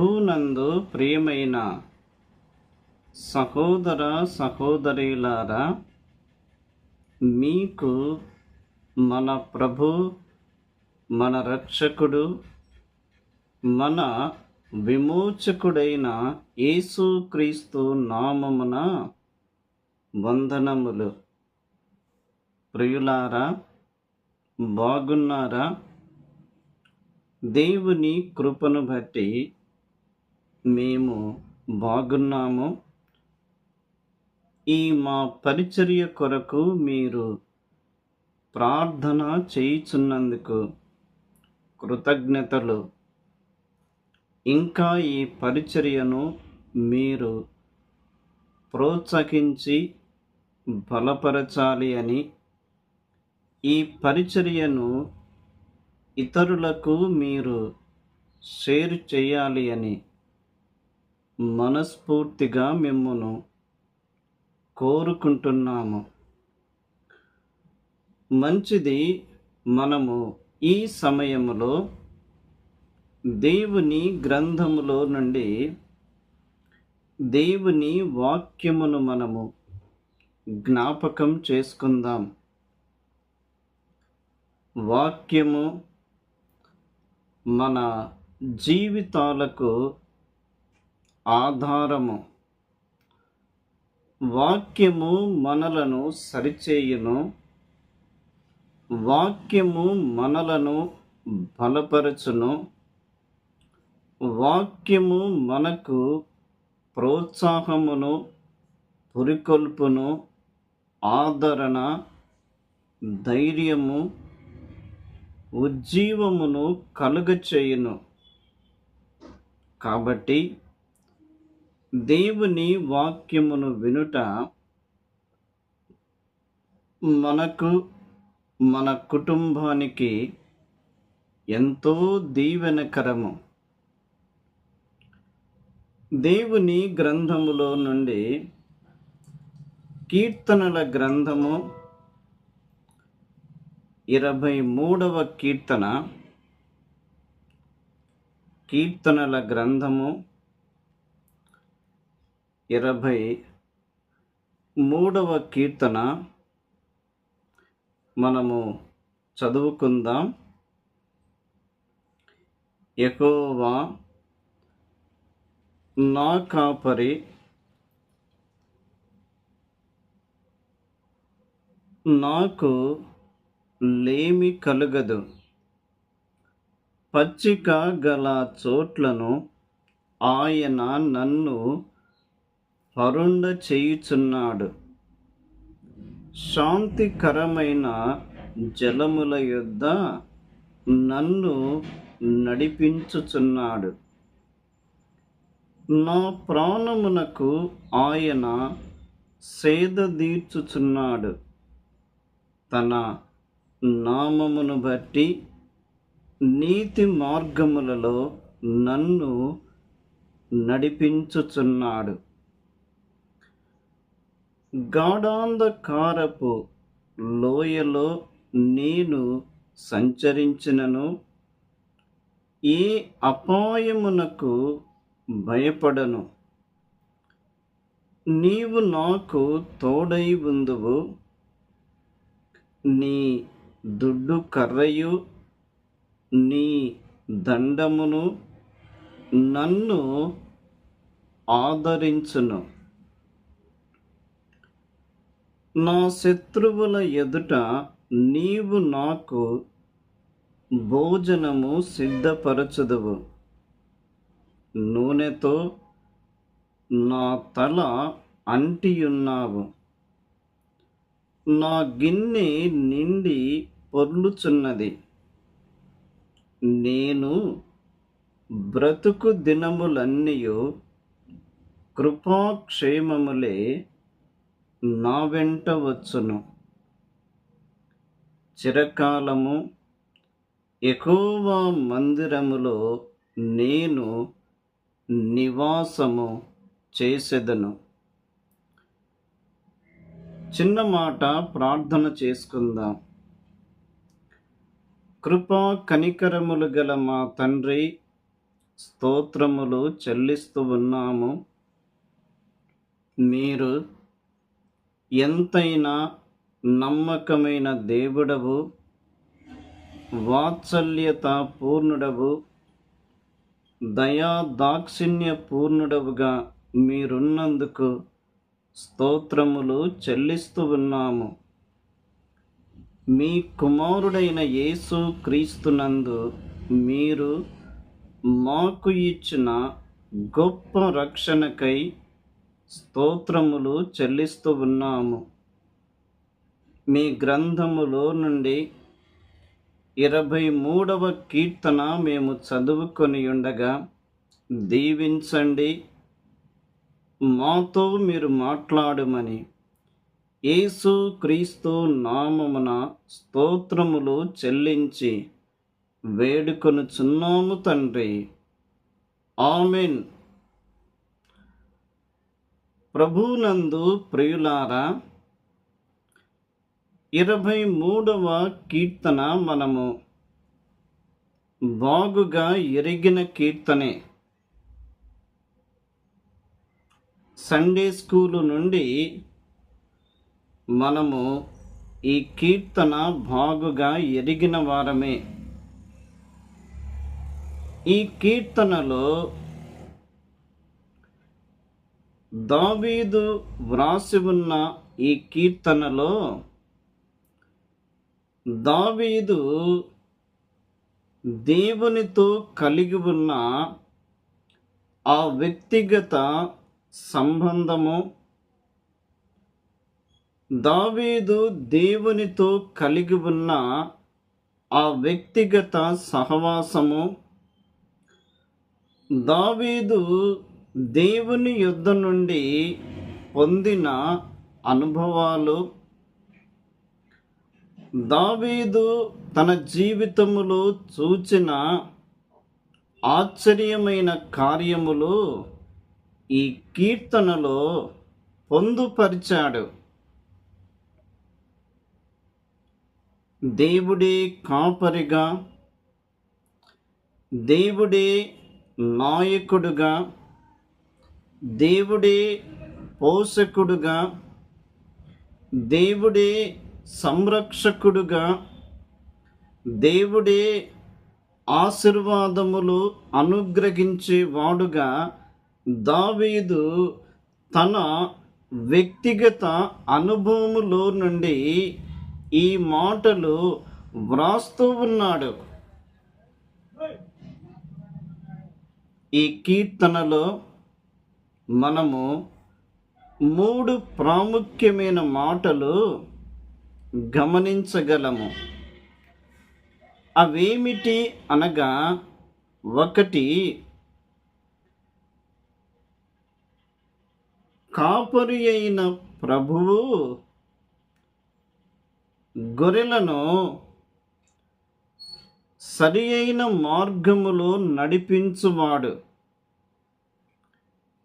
ప్రభునందు ప్రియమైన సహోదర సహోదరులారా మీకు మన ప్రభు మన రక్షకుడు మన విమోచకుడైన యేసుక్రీస్తు నామమున వందనములు. ప్రియులారా బాగున్నారా? దేవుని కృపను బట్టి మేము బాగున్నాము. ఈ మా పరిచర్య కొరకు మీరు ప్రార్థన చేయుచున్నందుకు కృతజ్ఞతలు. ఇంకా ఈ పరిచర్యను మీరు ప్రోత్సహించి బలపరచాలి అని ఈ పరిచర్యను ఇతరులకు మీరు షేర్ చేయాలి అని మనస్ఫూర్తిగా మిమ్మను కోరుకుంటున్నాము. మంచిది మనము ఈ సమయంలో దేవుని గ్రంథములో నుండి దేవుని వాక్యమును మనము జ్ఞాపకం చేసుకుందాం. వాక్యము మన జీవితాలకు ఆధారము. వాక్యము మనలను సరిచేయును. వాక్యము మనలను బలపరచును. వాక్యము మనకు ప్రోత్సాహమును పురికొల్పును ఆదరణ ధైర్యము ఉజ్జీవమును కలుగచేయును. కాబట్టి దేవుని వాక్యమును వినుట మనకు మన కుటుంబానికి ఎంతో దీవెనకరము. దేవుని గ్రంథములో నుండి కీర్తనల గ్రంథము ఇరవై మూడవ కీర్తన. కీర్తనల గ్రంథము ఇరవై మూడవ కీర్తన మనము చదువుకుందాం. ఎకోవా నా కాపరి నాకు లేమి కలుగదు. పచ్చిక గల చోట్లను ఆయన నన్ను పరుండ చేయుచున్నాడు. శాంతికరమైన జలముల యొద్ద నన్ను నడిపించుచున్నాడు. నా ప్రాణమునకు ఆయన సేద తీర్చుచున్నాడు. తన నామమును బట్టి నీతి మార్గములలో నన్ను నడిపించుచున్నాడు. గాఢాంధకారపు లోయలో నేను సంచరించినను. ఏ అపాయమునకు భయపడను. నీవు నాకు తోడై ఉందువు. నీ దుడ్డు కర్రయు నీ దండమును నన్ను ఆదరించును. నా శత్రువుల ఎదుట నీవు నాకు భోజనము సిద్ధపరచదువు. నూనెతో నా తల అంటియున్నావు. నా గిన్నె నిండి పొర్లుచున్నది. నేను బ్రతుకు దినములన్నయు కృపాక్షేమములే నా వెంట వచ్చును. చిరకాలము ఎక్కువ మందిరములో నేను నివాసము చేసెదను. చిన్న మాట ప్రార్థన చేసుకుందాం. కృపా కనికరములు గల మా తండ్రి స్తోత్రములు చెల్లిస్తూ ఉన్నాము. మీరు ఎంతైనా నమ్మకమైన దేవుడవు వాత్సల్యత పూర్ణుడవు దయా దాక్షిణ్య పూర్ణుడవుగా మీరున్నందుకు స్తోత్రములు చెల్లిస్తూ ఉన్నాము. మీ కుమారుడైన యేసు క్రీస్తునందు మీరు మాకు ఇచ్చిన గొప్ప రక్షణకై స్తోత్రములు చెల్లిస్తూ ఉన్నాము. మీ గ్రంథములో నుండి ఇరవై మూడవ కీర్తన మేము చదువుకొని ఉండగా దీవించండి మాతో మీరు మాట్లాడమని యేసు క్రీస్తు నామమున స్తోత్రములు చెల్లించి వేడుకొనుచున్నాము తండ్రి. ఆమెన్. ప్రభునందు ప్రియులారా ఇరవై మూడవ కీర్తన మనము బాగుగా ఎరిగిన కీర్తనే. సండే స్కూలు నుండి మనము ఈ కీర్తన బాగుగా ఎరిగిన వారమే. ఈ కీర్తనలో దావీదు వ్రాసి ఉన్న ఈ కీర్తనలో దావీదు దేవునితో కలిగి ఉన్న ఆ వ్యక్తిగత సంబంధము. దావీదు దేవునితో కలిగి ఉన్న ఆ వ్యక్తిగత సహవాసము. దావీదు దేవుని యుద్ధ నుండి పొందిన అనుభవాలు దావీదు తన జీవితములో చూచిన ఆశ్చర్యమైన కార్యములు ఈ కీర్తనలో పొందుపరిచాడు. దేవుడే కాపరిగా దేవుడే నాయకుడుగా దేవుడే పోషకుడుగా దేవుడే సంరక్షకుడుగా దేవుడే ఆశీర్వాదములు అనుగ్రహించేవాడుగా దావీదు తన వ్యక్తిగత అనుభవములో నుండి ఈ మాటలు వ్రాస్తూ ఉన్నాడు. ఈ కీర్తనలో మనము మూడు ప్రాముఖ్యమైన మాటలు గమనించగలము. అవేమిటి అనగా ఒకటి కాపరి అయిన ప్రభువు గొర్రెలను సరి అయిన మార్గములో నడిపించువాడు.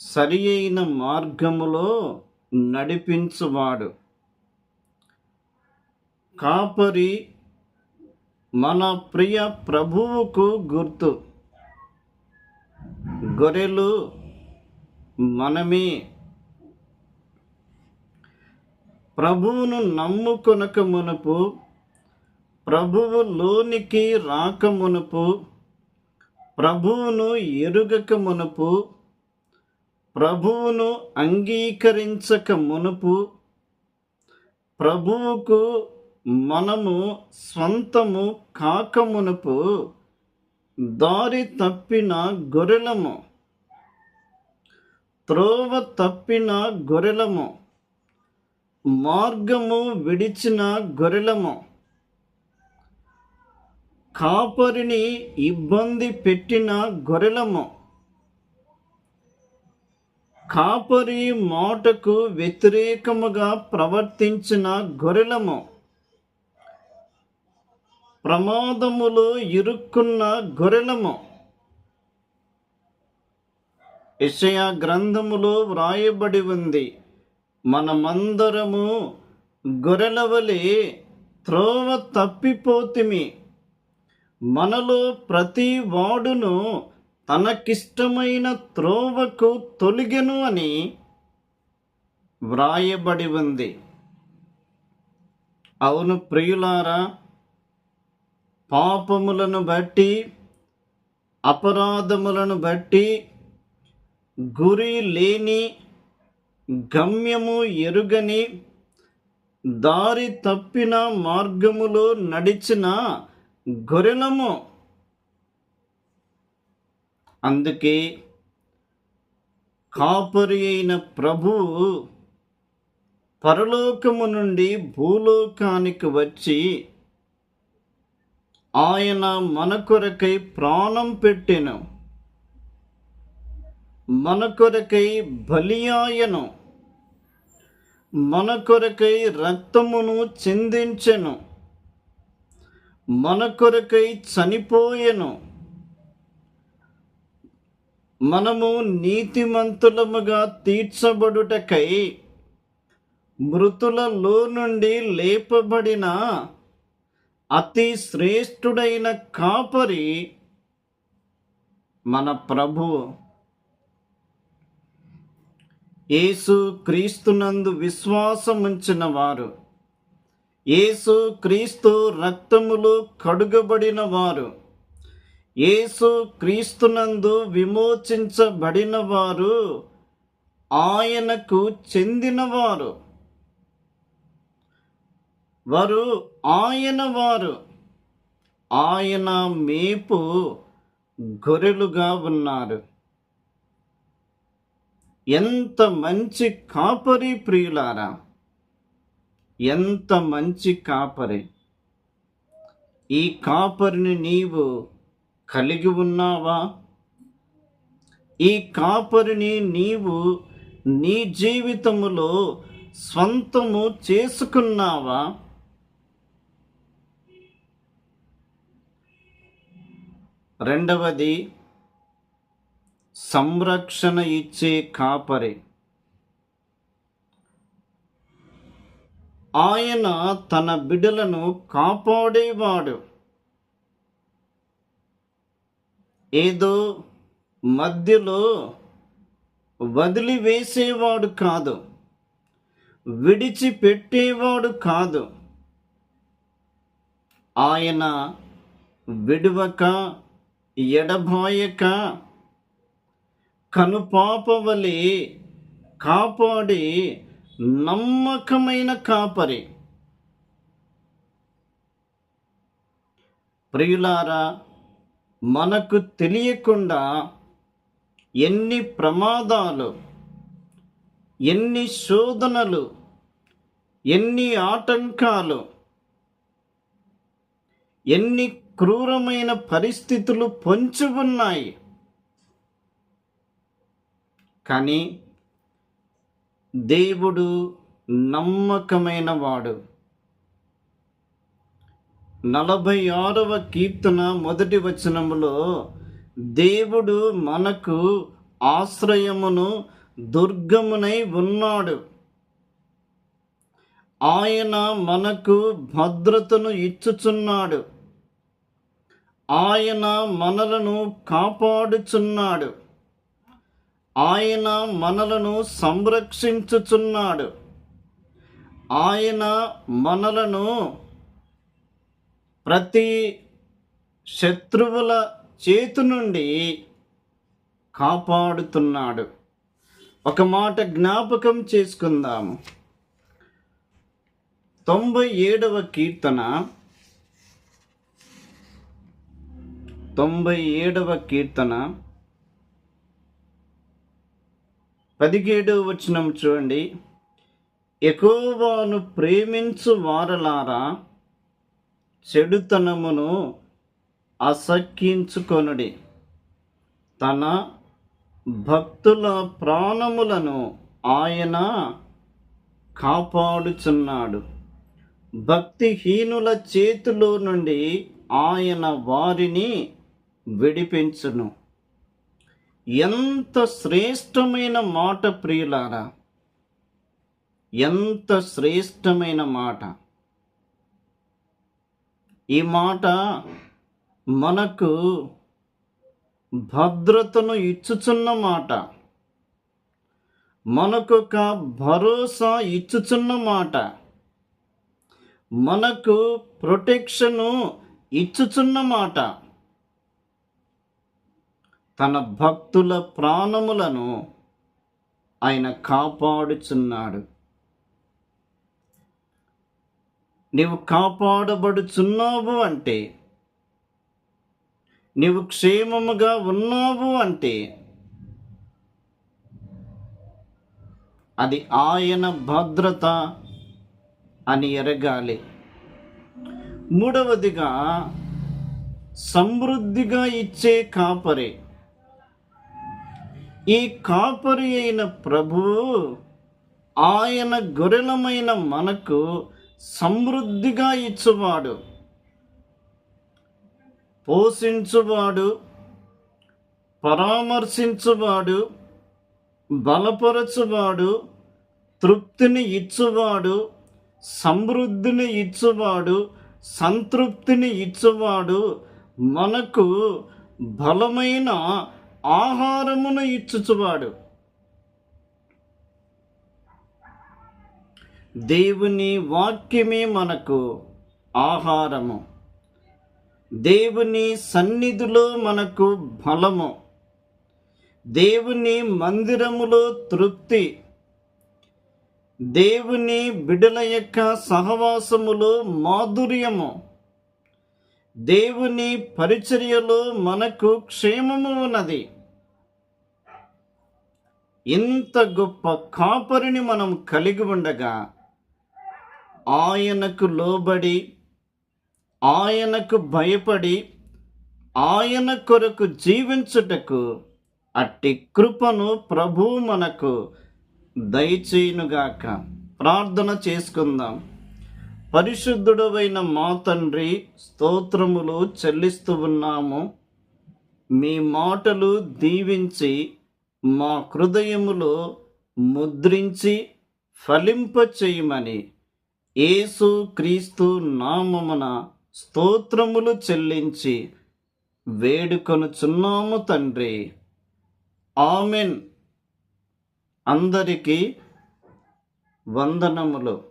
సరి అయిన మార్గములో నడిపించువాడు. కాపరి మన ప్రియ ప్రభువుకు గుర్తు. గొర్రెలు మనమే. ప్రభువును నమ్ముకొనక మునుపు ప్రభువు లోనికి రాక మునుపు ప్రభువును ఎరుగక మునుపు ప్రభువును అంగీకరించక మునుపు ప్రభువుకు మనము స్వంతము కాక మునుపు దారి తప్పిన గొర్రెలము త్రోవ తప్పిన గొర్రెలము మార్గము విడిచిన గొర్రెలము కాపరిని ఇబ్బంది పెట్టిన గొర్రెలము. కాపరి మాటకు వ్యతిరేకముగా ప్రవర్తించిన గొర్రెలము ప్రమాదములో ఇరుక్కున్న గొర్రెలము. ఇషయ గ్రంథములో వ్రాయబడి ఉంది మనమందరము గొర్రెలవలే త్రోవ తప్పిపోతిమి. మనలో ప్రతి వాడును తనకిష్టమైన త్రోవకు తొలిగెను అని వ్రాయబడి ఉంది. అవును ప్రియులారా పాపములను బట్టి అపరాధములను బట్టి గురి లేని గమ్యము ఎరుగని దారి తప్పిన మార్గములో నడిచిన గొర్రెలము అందుకే కాపరి అయిన ప్రభువు పరలోకము నుండి భూలోకానికి వచ్చి ఆయన మన కొరకై ప్రాణం పెట్టెను. మన కొరకై బలియాయను మన కొరకై రక్తమును చిందించెను. మన కొరకై చనిపోయెను. మనము నీతిమంతులముగా తీర్చబడుటకై మృతులలో నుండి లేపబడిన అతి శ్రేష్ఠుడైన కాపరి మన ప్రభు. యేసు క్రీస్తునందు విశ్వాసముంచిన వారు. యేసు క్రీస్తు రక్తములు కడుగబడిన వారు. యేసు క్రీస్తునందు విమోచించబడిన వారు ఆయనకు చెందినవారు. వారు ఆయన వారు. ఆయన మేపు గొర్రెలుగా ఉన్నారు. ఎంత మంచి కాపరి ప్రియులారా. ఎంత మంచి కాపరి. ఈ కాపరిని నీవు కలిగి ఉన్నావా? ఈ కాపరిని నీవు నీ జీవితములో స్వంతము చేసుకున్నావా? రెండవది సంరక్షణ ఇచ్చే కాపరి. ఆయన తన బిడలను కాపాడేవాడు. ఏదో మధ్యలో వదిలివేసేవాడు కాదు విడిచిపెట్టేవాడు కాదు. ఆయన విడువక ఎడబాయక కనుపాపవలి కాపాడి నమ్మకమైన కాపరి. ప్రియులారా మనకు తెలియకుండా ఎన్ని ప్రమాదాలు ఎన్ని శోధనలు ఎన్ని ఆటంకాలు ఎన్ని క్రూరమైన పరిస్థితులు పొంచి ఉన్నాయి. కానీ దేవుడు నమ్మకమైన వాడు. నలభై ఆరవ కీర్తన మొదటి వచనములో దేవుడు మనకు ఆశ్రయమును దుర్గమునై ఉన్నాడు. ఆయన మనకు భద్రతను ఇచ్చుచున్నాడు. ఆయన మనలను కాపాడుచున్నాడు. ఆయన మనలను సంరక్షించుచున్నాడు. ఆయన మనలను ప్రతి శత్రువుల చేతు నుండి కాపాడుతున్నాడు. ఒక మాట జ్ఞాపకం చేసుకుందాము తొంభై ఏడవ కీర్తన. తొంభై ఏడవ కీర్తన. పదిహేడవ వచనం చూడండి. ఎక్కువను ప్రేమించు వారలారా చెడుతనమును అసక్కించుకొనుడి. తన భక్తుల ప్రాణములను ఆయన కాపాడుచున్నాడు. భక్తిహీనుల చేతిలో నుండి ఆయన వారిని విడిపించును. ఎంత శ్రేష్టమైన మాట ప్రియులారా! ఎంత శ్రేష్టమైన మాట! ఈ మాట మనకు భద్రతను ఇచ్చుచున్న మాట. మనకొక భరోసా ఇచ్చుచున్న మాట. మనకు ప్రొటెక్షను ఇచ్చుచున్న మాట. తన భక్తుల ప్రాణములను ఆయన కాపాడుచున్నాడు. నీవు కాపాడబడుచున్నావు అంటే నీవు క్షేమముగా ఉన్నావు అంటే అది ఆయన భద్రత అని ఎరగాలి. మూడవదిగా సమృద్ధిగా ఇచ్చే కాపరి. ఈ కాపరి అయిన ప్రభువు ఆయన గొర్రెలమైన మనకు సమృద్ధిగా ఇచ్చువాడు పోషించువాడు పరామర్శించువాడు బలపరచువాడు తృప్తిని ఇచ్చువాడు సమృద్ధిని ఇచ్చువాడు సంతృప్తిని ఇచ్చువాడు మనకు బలమైన ఆహారమును ఇచ్చుచువాడు. దేవుని వాక్యమే మనకు ఆహారము. దేవుని సన్నిధిలో మనకు బలము. దేవుని మందిరములో తృప్తి. దేవుని బిడల యొక్క సహవాసములో మాధుర్యము. దేవుని పరిచర్యలో మనకు క్షేమము ఉన్నది. ఇంత గొప్ప కాపరిని మనం కలిగి ఉండగా ఆయనకు లోబడి ఆయనకు భయపడి ఆయన కొరకు జీవించుటకు అట్టి కృపను ప్రభు మనకు దయచేయునుగాక. ప్రార్థన చేసుకుందాం. పరిశుద్ధుడవైన మా తండ్రి స్తోత్రములు చెల్లిస్తూ ఉన్నాము. మీ మాటలు దీవించి మా హృదయములో ముద్రించి ఫలింప చేయమని యేసు క్రీస్తు నామమున స్తోత్రములు చెల్లించి వేడుకొనుచున్నాము తండ్రి. ఆమెన్. అందరికీ వందనములు.